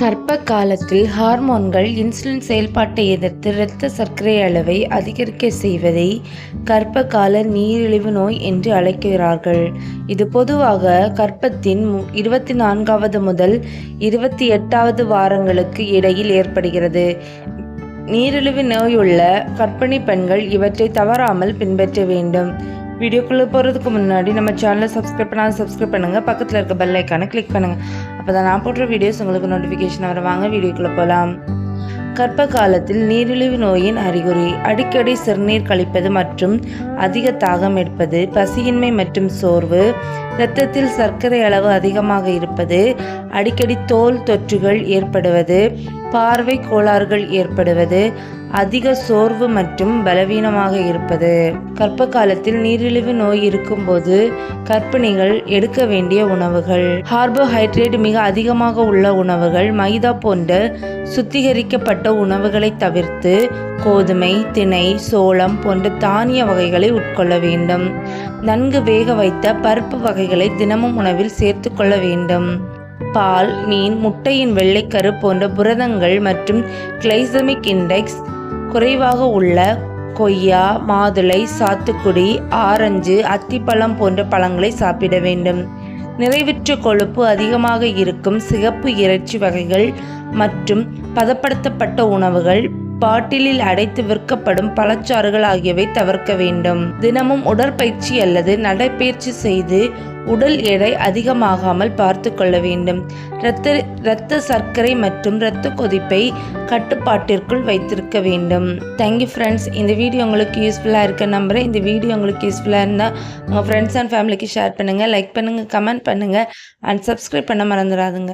கர்ப்ப காலத்தில் ஹார்மோன்கள் இன்சுலின் செயல்பாட்டை எதிர்த்து இரத்த சர்க்கரை அளவை அதிகரிக்க செய்வதை கர்ப்ப கால நீரிழிவு நோய் என்று அழைக்கிறார்கள். இது பொதுவாக கர்ப்பத்தின் இருபத்தி நான்காவது முதல் இருபத்தி எட்டாவது வாரங்களுக்கு இடையில் ஏற்படுகிறது. நீரிழிவு நோயுள்ள கர்ப்பிணி பெண்கள் இவற்றை தவறாமல் பின்பற்ற வேண்டும். வீடியோக்குள்ளே போகிறதுக்கு முன்னாடி நம்ம சேனலை சப்ஸ்கிரைப் பண்ணால் சப்ஸ்கிரைப் பண்ணுங்கள் பக்கத்தில் இருக்க பெல் ஐக்கானை கிளிக் பண்ணுங்கள் அப்போ தான் நான் போடுற வீடியோஸ் உங்களுக்கு நோட்டிஃபிகேஷன் வருவாங்க வீடியோக்குள்ளே போகலாம் கர்ப்ப காலத்தில் நீரிழிவு நோயின் அறிகுறி. அடிக்கடி சிறுநீர் கழிப்பது மற்றும் அதிக தாகம் எடுப்பது பசியின்மை மற்றும் சோர்வு இரத்தத்தில் சர்க்கரை அளவு அதிகமாக இருப்பது அடிக்கடி தோல் தொற்றுகள் ஏற்படுவது பார்வை கோளாறுகள் ஏற்படுவது அதிக சோர்வு மற்றும் பலவீனமாக இருப்பது. கர்ப்ப காலத்தில் நீரிழிவு நோய் இருக்கும்போது கர்ப்பிணிகள் எடுக்க வேண்டிய உணவுகள். கார்போஹைட்ரேட் மிக அதிகமாக உள்ள உணவுகள் மைதா போன்ற சுத்திகரிக்கப்பட்ட உணவுகளை தவிர்த்து கோதுமை திணை சோளம் போன்ற தானிய வகைகளை உட்கொள்ள வேண்டும். நன்கு வேக வைத்த பருப்பு வகைகளை தினமும் உணவில் சேர்த்து கொள்ள வேண்டும். பால் மீன் முட்டையின் வெள்ளைக்கரு போன்ற புரதங்கள் மற்றும் கிளைசமிக் இண்டெக்ஸ் குறைவாக உள்ள கொய்யா மாதுளை சாத்துக்குடி ஆரஞ்சு அத்திப்பழம் போன்ற பழங்களை சாப்பிட வேண்டும். நிறைவுற்ற கொழுப்பு அதிகமாக இருக்கும் சிகப்பு இறைச்சி வகைகள் மற்றும் பதப்படுத்தப்பட்ட உணவுகள் பாட்டிலில் அடைத்து விற்கப்படும் பழச்சாறுகள் ஆகியவை தவிர்க்க வேண்டும். தினமும் உடற்பயிற்சி அல்லது நடைப்பயிற்சி செய்து உடல் எடை அதிகமாகாமல் பார்த்து கொள்ள வேண்டும். இரத்த இரத்த சர்க்கரை மற்றும் இரத்த கொதிப்பை கட்டுப்பாட்டிற்குள் வைத்திருக்க வேண்டும். தேங்க்யூ ஃப்ரெண்ட்ஸ் இந்த வீடியோ உங்களுக்கு யூஸ்ஃபுல்லாக இருக்க நம்புகிறேன் இந்த வீடியோ உங்களுக்கு யூஸ்ஃபுல்லாக இருந்தால் உங்கள் ஃப்ரெண்ட்ஸ் அண்ட் ஃபேமிலிக்கு ஷேர் பண்ணுங்கள் லைக் பண்ணுங்கள் கமெண்ட் பண்ணுங்கள் அண்ட் சப்ஸ்கிரைப் பண்ண மறந்துடாதுங்க.